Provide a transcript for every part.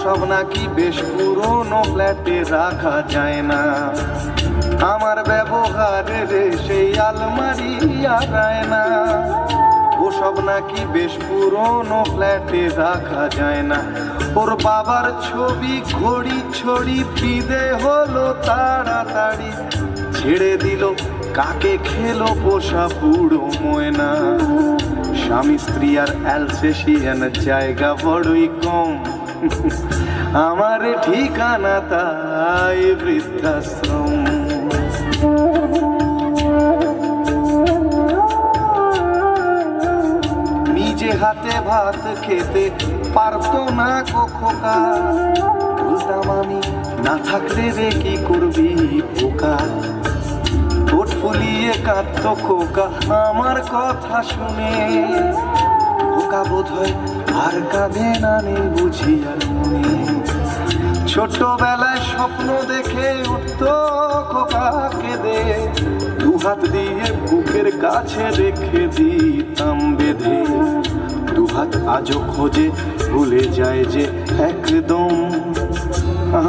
ওসব নাকি বেশ পুরনো ফ্ল্যাটে রাখা যায় না। আমার ব্যবহারের সেই আলমারি আর আয়না ওসব নাকি বেশ পুরনো ফ্ল্যাটে রাখা যায় না। ওর বাবার ছবি ঘড়ি ছড়ি বিদে হলো তাড়াতাড়ি। ছেড়ে দিল, কাকে খেলো পোষা বুড়ো ময়না। স্বামী স্ত্রী আর অ্যালসেশিয়ান জায়গা বড়ই কম। আমার ঠিকানা তাই বৃদ্ধাশ্রম। নিজে হাতে ভাত খেতে পারতো না কখোকা বলতাম আমি, না থাকলে রে কি করবি পোকা ফুলিয়ে কাঁদত খোকা, আমার কথা শুনে। খোকা বোধ হয় আর কাঁদে না নেই বুঝি মনে। ছোটবেলায় স্বপ্ন দেখে উঠত খোকা কেঁদে। দু হাত দিয়ে বুকের কাছে রেখে দিতাম বেঁধে। দু হাত আজও খোঁজে, ভুলে যায় যে একদম।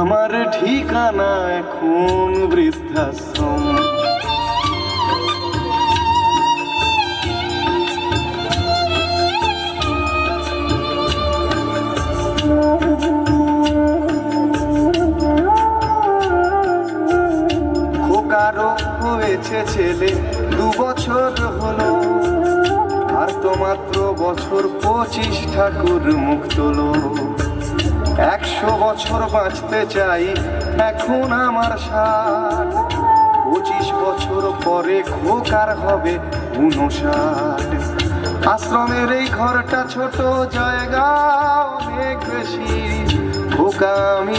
আমার ঠিকানা এখন বৃদ্ধাশ্রম। খোকারও হয়েছে ছেলে। দু বছর হলো, আর তো মাত্র বছর পঁচিশ ঠাকুর মুখ তোলো। একশো বছর বাঁচতে চাই এখন আমার ষাট। পঁচিশ বছর পরে খোকার হবে উনষাট। আশ্রমের এই ঘরটা ছোট জায়গা, অনেক বেশি। খোকা, আমি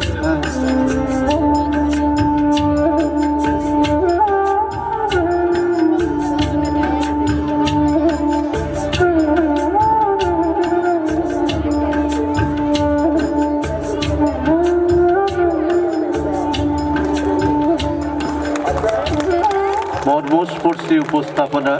স্পোর্টসে উপস্থাপনা